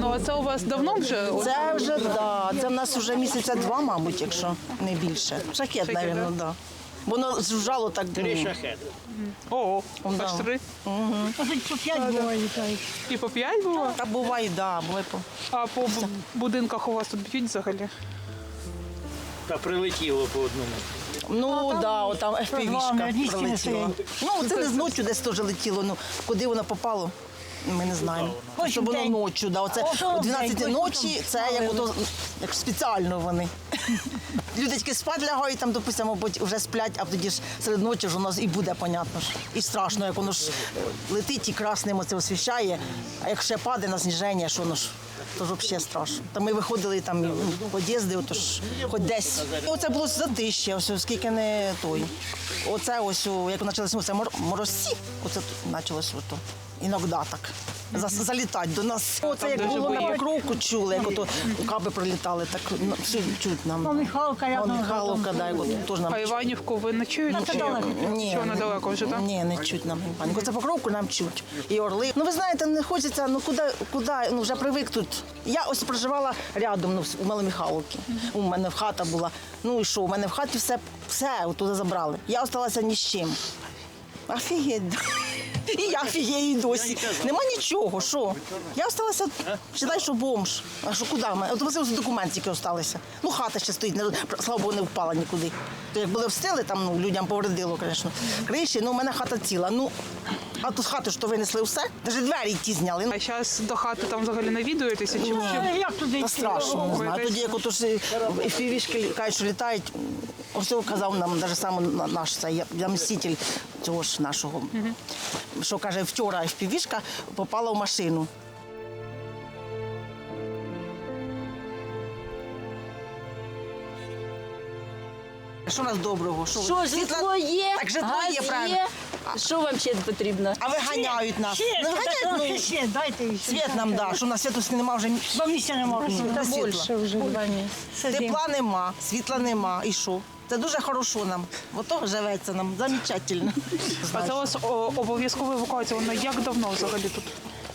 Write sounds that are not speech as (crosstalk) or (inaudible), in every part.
Ну а це у вас давно вже? Це вже да, це в нас вже місяця два, мабуть, якщо не більше. Шахет, мабуть, да? да. Воно жужжало так. Три шахеди. О, аж три. По п'ять буває літають. І по п'ять було? Та буває, да, буває по. А по бу- будинках у вас тут б'ють взагалі? Та прилетіло по одному. Ну там да, от там програми, FPV-шка прилетіла. Ну це не зночі десь теж летіло. Ну куди воно попало? Ми не знаємо. Кожен Щоб воно день. ночі, да. Оце Кожен о день, 12 ночі, це як ото як спеціально вони. (laughs) Люди тільки спать лягають, там, допустимо, мабуть, вже сплять, а тоді ж серед ночі ж у нас і буде, понятно ж. І страшно, як воно ж летить і красним оце освіщає, а як ще падає на сніження, що воно ж. То ж взагалі страшно. Та ми виходили там ну, під'їзди, ото хоч десь. Оце було затище, ось скільки не той. Оце ось, як почалося це морозці, оце тут почалося. Іноді так. За- Залітать до нас. Оце як було на покровку чули, як ото каби пролітали, так ну, всі чуть нам. Ну, Михалка, я О, Михайловка, да, як от теж нам А Іванівку ви не чуєте? Та це Чи як? далеко. ні, Що недалеко вже, так? Ні, не чуть нам паніку. Це покровку нам чуть. І орли. Ну ви знаєте, не хочеться, ну куди, куди, ну вже привик тут. Я ось проживала рядом, ну, у Маломихайловці. У мене в хата була. Ну і що, у мене в хаті все, все туди забрали. Я осталася ні з чим. Офігеть. (laughs) І я фігею і досі. Нема нічого, що? Я осталася, вважай, що бомж. А що куди? ми? От ось документ тільки осталися. Ну, хата ще стоїть, не- слава Богу, не впала нікуди. То як були встели, там ну, людям повредило, звісно. Криші, ну, у мене хата ціла. Ну, а тут з хати що винесли все, навіть двері ті зняли. Ну, А зараз до хати там взагалі навідуєтеся? Чи, чи... Е, Як туди Та йти? страшно, не знаю. А тоді, як ото ж і фівішки кажуть, що літають, ось казав нам навіть саме на- наш цей заміститель цього ж нашого, що каже, вчора FPV-шка попала в машину. Що у нас доброго? Що. Що, житло є? Так житло газ є, правильно. Що вам ще потрібно? А виганяють нас. Світ, Не виганяють, так, ну, ну, світ, дайте їй світ нам да, що у нас світу нема вже Два місця не можна. Та світла. вже два місяці. Тепла нема, світла нема. І що? Це дуже хорошо нам. Ото живеться нам. Замечательно. А це у вас о, обов'язкова евакуація. Вона як давно взагалі тут?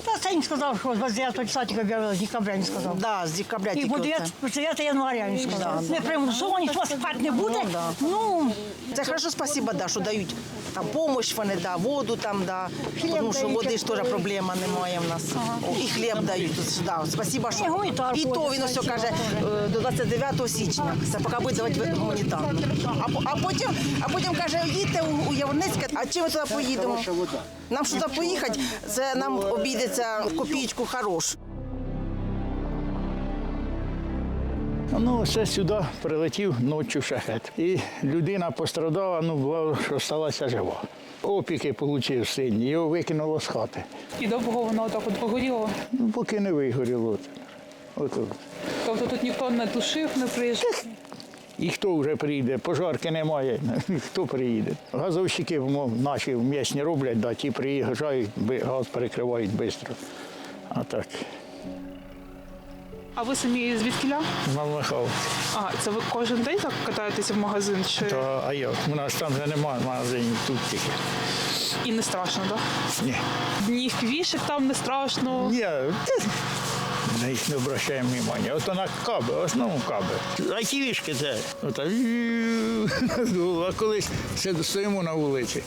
Та це він сказав, що з 29 числа об'явили, з декабря він сказав. Да, з декабря І тільки буде оце. 9 января він сказав. Не примусово, ніхто спати не буде. Ну, да. Ну, Це хорошо, спасибо, да, що дають там помощь, вони, да, воду там, да. Тому що дають, води ж теж проблема немає в нас. І хліб дають. Да, спасибо, що. І гуманітарку І то він ось ось каже е, до 29 січня. Це поки буде давати гуманітарку. А, а потім, а потім каже, їдьте у, у Яворницьке, а чим ми туди поїдемо? Нам що поїхати, це нам обійдеться копійку хорош. Ну, це сюди прилетів ночі шахет. І людина пострадала, ну, була, що сталася жива. Опіки отримав сильні, його викинуло з хати. І довго воно так от погоріло? Ну, поки не вигоріло. От. от. Тобто тут ніхто не тушив, не приїжджав? І хто вже приїде? Пожарки немає. (laughs) Хто приїде? Газовщики наші м'ясні роблять, да, ті приїжджають, газ перекривають швидко. А так, А ви самі звідкіля? Малмихав. А, це ви кожен день так катаєтеся в магазин? Чи... То, а як? У нас там вже немає магазинів, тут тільки. І не страшно, так? Ні. Да? Ні вішик там не страшно. Ні, та на їх не обращаємо внимання. Ото на каби, в основному каби. А ті вішки це. Ото, (laughs) а колись ще стоїмо на вулиці,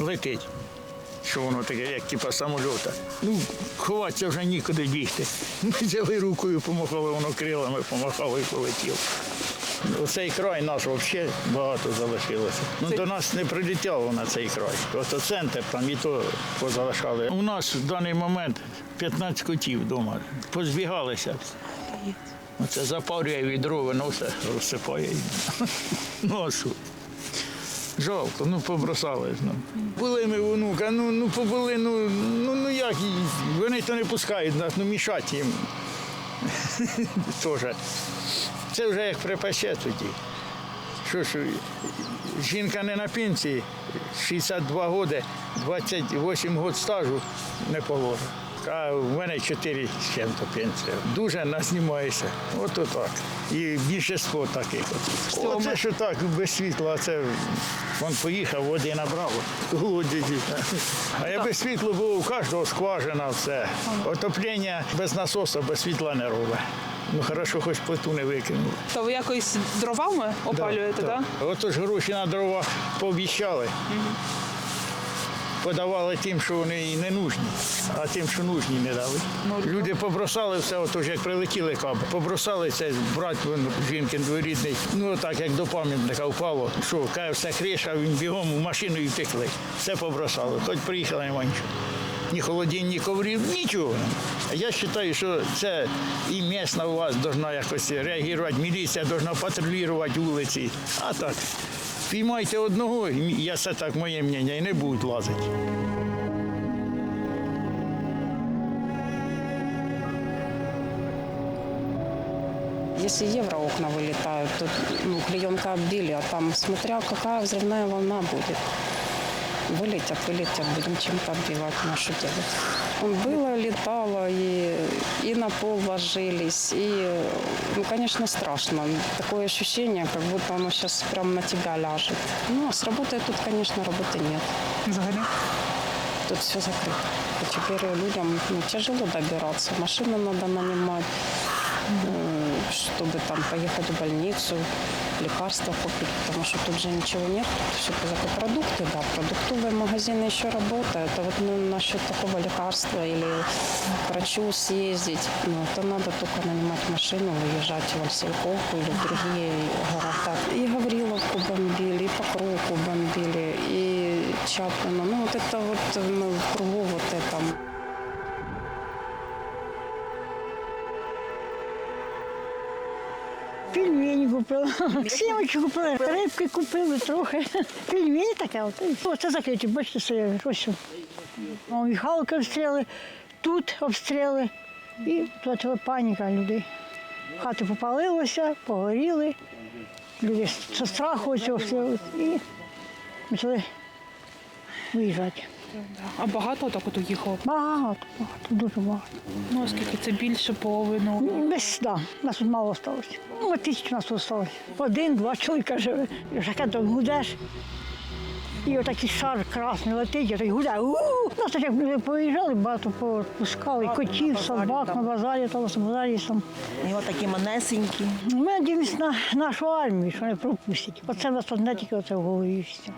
летить. Що воно таке, як типа самольота. Ну, ховатися вже нікуди бігти. Ми взяли рукою, помахали, воно крилами помахало і полетів. Оцей край наш взагалі багато залишилося. Ну, до нас не прилітяло на цей край. Просто центр там і то позалишали. У нас в даний момент 15 котів вдома. Позбігалися. Оце запарює відро, виносить, розсипає. Носу. Жалко, ну побросали ж. Ну. Були ми внука, ну, ну побули, ну, ну, ну як, вони то не пускають нас, ну мішати їм. (laughs) Тоже. Це вже як припаще тоді. Що ж, жінка не на пенсії, 62 роки, 28 років стажу не положить. А в мене 4 з чим-то пенсія. Дуже назнімаєшся. От отак. І більшість таких. Оце що так, без світла, це він поїхав, води набрав. Голодні. А я без світла було у кожного скважина, все. Отоплення без насосу, без світла не робить. Ну хорошо, хоч плиту не викинули. То ви якось дровами опалюєте, так? Да. Отож гроші на дрова пообіцяли. Подавали тим, що вони і не нужні, а тим, що нужні, не дали. Люди побросали все, отож як прилетіли каби. Побросали це, брат він, жінки дворідний. Ну так як до пам'ятника впало, що каже, все криша, він бігом в машину і втекли. Все побросали. Хоч приїхали, нема нічого. Ні холодин, ні коврів, нічого. Я вважаю, що це і місна у вас повинна якось реагувати, міліція повинна патрулювати вулиці. А так, піймайте одного, я це так моє мнення, і не будуть лазити. Если евро окна вылетают, то ну, клеенка оббили, а там смотря какая взрывная волна будет Вылетят, вылетят, будем чем-то отбивать, ну что делать. Он было, летало, и, и на пол ложились, и, ну, конечно, страшно. Такое ощущение, как будто оно сейчас прям на тебя ляжет. Ну, а с работой тут, конечно, работы нет. Взагалі. Тут все закрыто. И теперь людям ну, тяжело добираться. Машину надо нанимать, м, чтобы там поехать в больницу, лекарства купить, потому что тут же ничего нет. Тут все только продукты, да. Продуктовые магазины еще работают. А вот ну, насчет такого лекарства или к врачу съездить, ну, это надо только нанимать машину, выезжать в Васильковку или в другие города. И Гавриловку бомбили, и Покровку бомбили, и Чаплина. Ну, вот это вот ну, в кругу вот это. Купили, сімочки купили, рибки купили трохи. Пельмені таке. Оце закриті, бачите, це ось. О, Михалки обстріли, тут обстріли. І почала паніка людей. Хати попалилися, погоріли. Люди з страху цього всього. І почали виїжджати. А багато так от уїхало? Багато, багато, дуже багато. Ну, оскільки це більше половину. Десь, да, нас тут мало осталось. Ну, тисяч нас тут осталось. Один-два чоловіка живе. І вже то гудеш. І отакий шар красний летить, і той гуде. У-у-у. Нас так як поїжджали, багато попускали. Котів, собак на базарі, там на базарі там. І от такі манесенькі. Ми надіємося на нашу армію, що не пропустять. Оце нас одне тільки оце в голові. і все.